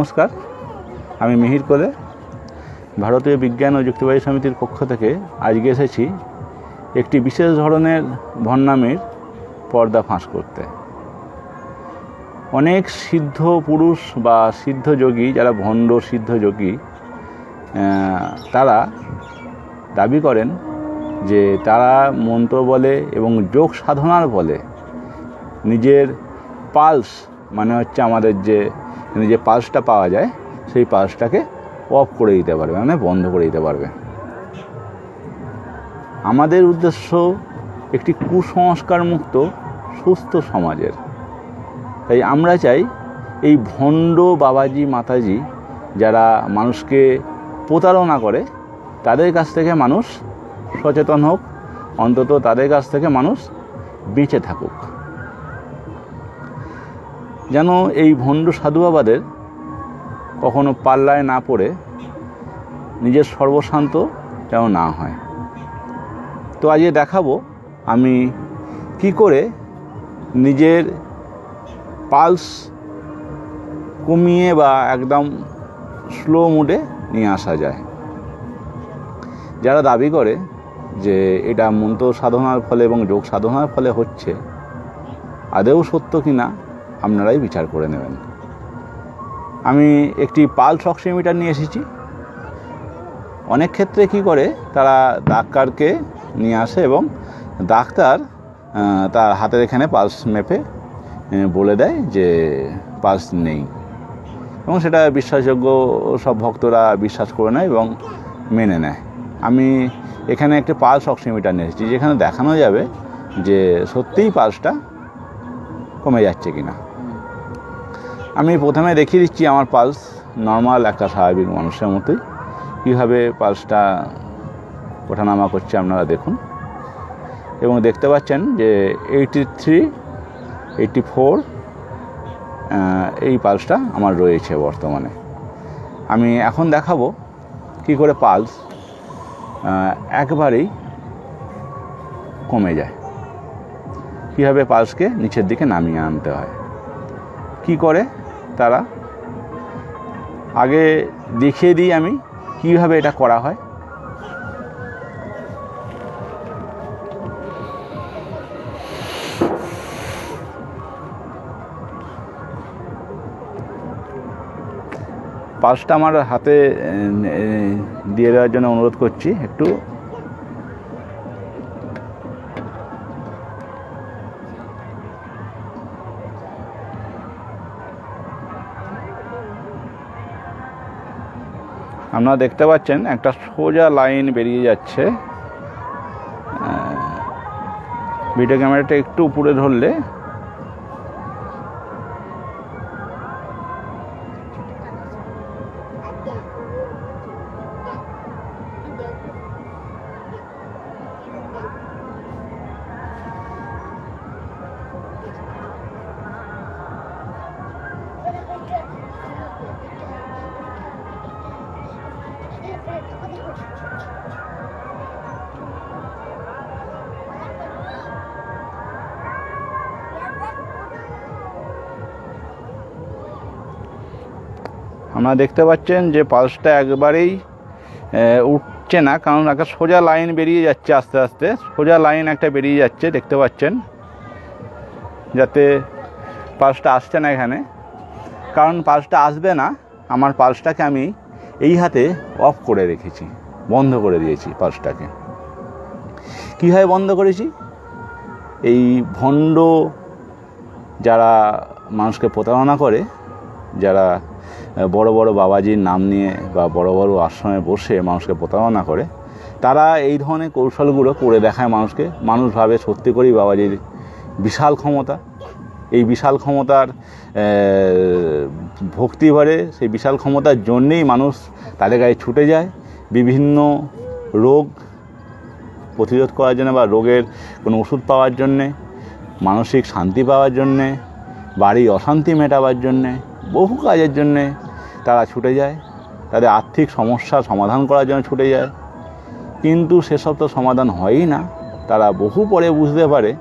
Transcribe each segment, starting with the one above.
নমস্কার। আমি মিহির কোলে, ভারতীয় বিজ্ঞান ও যুক্তিবাদী সমিতির পক্ষ থেকে আজকে এসেছি একটি বিশেষ ধরনের ভণ্ডামির পর্দা ফাঁস করতে। অনেক সিদ্ধ পুরুষ বা সিদ্ধ যোগী, যারা ভণ্ড সিদ্ধ যোগী তারা দাবি করেন যে তারা মন্ত্র বলে এবং যোগ সাধনার বলে নিজের পালস মানে হচ্ছে আমাদের যে মানে যে পালসটা পাওয়া যায়, সেই পালসটাকে অফ করে দিতে পারবে মানে বন্ধ করে দিতে পারবে। আমাদের উদ্দেশ্য একটি কুসংস্কার মুক্ত, সুস্থ সমাজের। তাই আমরা চাই এই ভণ্ড বাবাজি, মাতাজি যারা মানুষকে প্রতারণা করে, তাদের কাছ থেকে মানুষ সচেতন হোক, অন্তত তাদের কাছ থেকে মানুষ বেঁচে থাকুক। যেন এই ভণ্ড সাধু বাবাদের কখনো পাল্লায় না পড়ে নিজের সর্বশান্ত যেন না হয়। তো আজকে দেখাবো আমি কি করে নিজের পালস কমিয়ে বা একদম স্লো মুডে নিয়ে আসা যায়। যারা দাবি করে যে এটা মন্ত্র সাধনার ফলে এবং যোগ সাধনার ফলে হচ্ছে আদেও সত্য কি না আপনারাই বিচার করে নেবেন। আমি একটি পালস অক্সিমিটার নিয়ে এসেছি। অনেক ক্ষেত্রে কি করে, তারা ডাক্তারকে নিয়ে আসে এবং ডাক্তার তার হাতের এখানে পালস মেপে বলে দেয় যে পালস নেই। এবং সেটা বিশ্বাসযোগ্য সব ভক্তরা বিশ্বাস করে নেয় এবং মেনে নেয়। আমি এখানে একটি পালস অক্সিমিটার নিয়ে এসেছি, যেখানে দেখানো যাবে যে সত্যিই পালসটা কমে যাচ্ছে কিনা। আমি প্রথমে দেখিয়ে দিচ্ছি আমার পালস। নর্মাল একটা স্বাভাবিক মানুষের মতোই। কীভাবে পালসটা ওঠানামা করছে আপনারা দেখুন। এবং দেখতে পাচ্ছেন যে এইটি থ্রি, এইটি ফোর এই পালসটা আমার রয়েছে বর্তমানে। আমি এখন দেখাবো কি করে পালস একবারেই কমে যায়। কীভাবে পালসকে নিচের দিকে নামিয়ে আনতে হয়। কি করে? তারা। আগে দেখিয়ে দিই আমি কীভাবে এটা করা হয়। পালসটা আমার হাতে দিয়ে দেওয়ার জন্য অনুরোধ করছি একটু। আপনারা দেখতে পাচ্ছেন একটা সোজা লাইন বেরিয়ে যাচ্ছে। ভিডিও ক্যামেরাটা একটু উপরে ধরলে আপনারা দেখতে পাচ্ছেন যে পালসটা একবারেই উঠছে না, কারণ একটা সোজা লাইন বেরিয়ে যাচ্ছে আস্তে আস্তে। সোজা লাইন একটা বেরিয়ে যাচ্ছে, দেখতে পাচ্ছেন। যাতে পালসটা আসছে না এখানে। কারণ পালসটা আসবে না, আমার পালসটাকে আমি এই হাতে অফ করে রেখেছি, বন্ধ করে দিয়েছি পালসটাকে। কীভাবে বন্ধ করেছি? এই ভণ্ড যারা মানুষকে প্রতারণা করে, যারা বড় বড় বাবাজির নাম নিয়ে বা বড় বড় আশ্রমে বসে মানুষকে প্রতারণা করে, তারা এই ধরনের কৌশলগুলো করে দেখায় মানুষকে। মানুষ ভাবে সত্যি করেই বাবাজির বিশাল ক্ষমতা। এই বিশাল ক্ষমতার ভক্তি ভরে সেই বিশাল ক্ষমতার জন্যেই মানুষ তাদের গায়ে ছুটে যায়। বিভিন্ন রোগ প্রতিরোধ করার জন্য বা রোগের কোনো ওষুধ পাওয়ার জন্যে, মানসিক শান্তি পাওয়ার জন্যে বাড়ি অশান্তি মেটাবার জন্যে, বহু কাজের জন্যে তারা ছুটে যায়, তাদের আর্থিক সমস্যার সমাধান করার জন্য ছুটে যায়। কিন্তু সেসব তো সমাধান হয়ই না। তারা বহু পরে বুঝতে পারে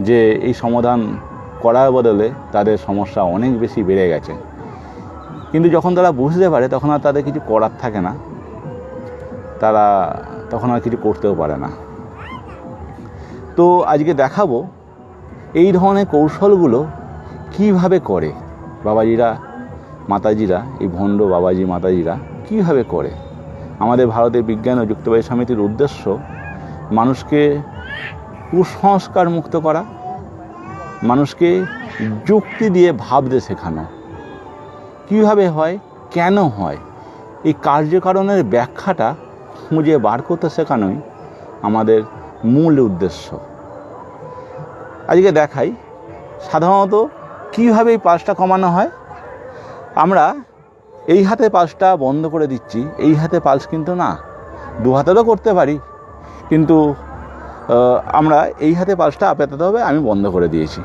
যে এই সমাধান করার বদলে তাদের সমস্যা অনেক বেশি বেড়ে গেছে। কিন্তু যখন তারা বুঝতে পারে, তখন আর তাদের কিছু করার থাকে না। তারা তখন আর কিছু করতেও পারে না। তো আজকে দেখাবো এই ধরনের কৌশলগুলো কীভাবে করে। বাবাজিরা মাতাজিরা, এই ভণ্ড বাবাজি মাতাজিরা কীভাবে করে? আমাদের ভারতের বিজ্ঞান ও যুক্তবাদী সমিতির উদ্দেশ্য মানুষকে কুসংস্কার মুক্ত করা, মানুষকে যুক্তি দিয়ে ভাবতে শেখানো। কীভাবে হয়? কেন হয়? এই কার্যকারণের ব্যাখ্যাটা খুঁজে বার করতে শেখানোই আমাদের মূল উদ্দেশ্য। আজকে দেখাই সাধারণত কীভাবে এই পালসটা কমানো হয় আমরা এই হাতে পালসটা বন্ধ করে দিচ্ছি, এই হাতে পালস কিন্তু না, দু হাতেরও করতে পারি, কিন্তু আমরা এই হাতে পালসটা আপাতত হবে আমি বন্ধ করে দিয়েছি।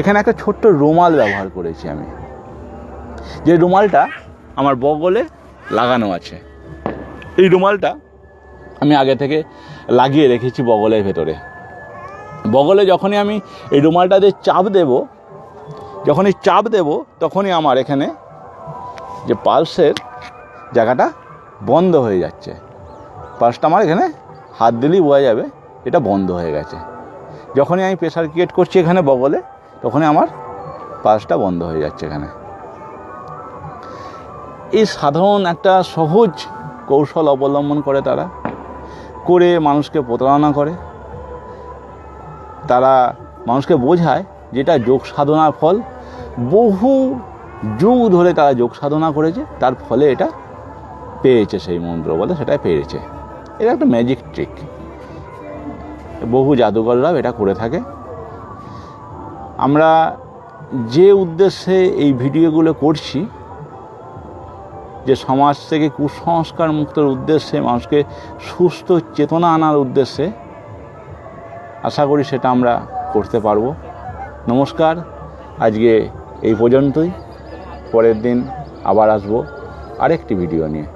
এখানে একটা ছোট্ট রুমাল ব্যবহার করেছি আমি। যে রুমালটা আমার বগলে লাগানো আছে। এই রুমালটা আমি আগে থেকে লাগিয়ে রেখেছি বগলের ভেতরে। বগলে যখনই আমি এই রুমালটা দিয়ে চাপ দেব যখনই চাপ দেব, তখনই আমার এখানে যে পালসের জায়গাটা বন্ধ হয়ে যাচ্ছে। পালসটা আমার এখানে হাত দিলেই বোঝা যাবে এটা বন্ধ হয়ে গেছে। যখনই আমি প্রেশার ক্রিয়েট করছি এখানে বগলে, তখনই আমার পালসটা বন্ধ হয়ে যাচ্ছে এখানে। এই সাধারণ একটা সহজ কৌশল অবলম্বন করে তারা, করে মানুষকে প্রতারণা করে। তারা মানুষকে বোঝায় যেটা যোগ সাধনার ফল, বহু যুগ ধরে তারা যোগ সাধনা করেছে, তার ফলে এটা পেয়েছে সেই মন্ত্র বলে সেটা পেয়েছে। এটা একটা ম্যাজিক ট্রিক বহু জাদুকররাও এটা করে থাকে। আমরা যে উদ্দেশ্যে এই ভিডিওগুলো করছি, যে সমাজ থেকে কুসংস্কার মুক্তর উদ্দেশ্যে, মানুষকে সুস্থ চেতনা আনার উদ্দেশ্যে, আশা করি সেটা আমরা করতে পারব। নমস্কার আজকে এই পর্যন্তই। পরের দিন আবার আসব আরেকটি ভিডিও নিয়ে।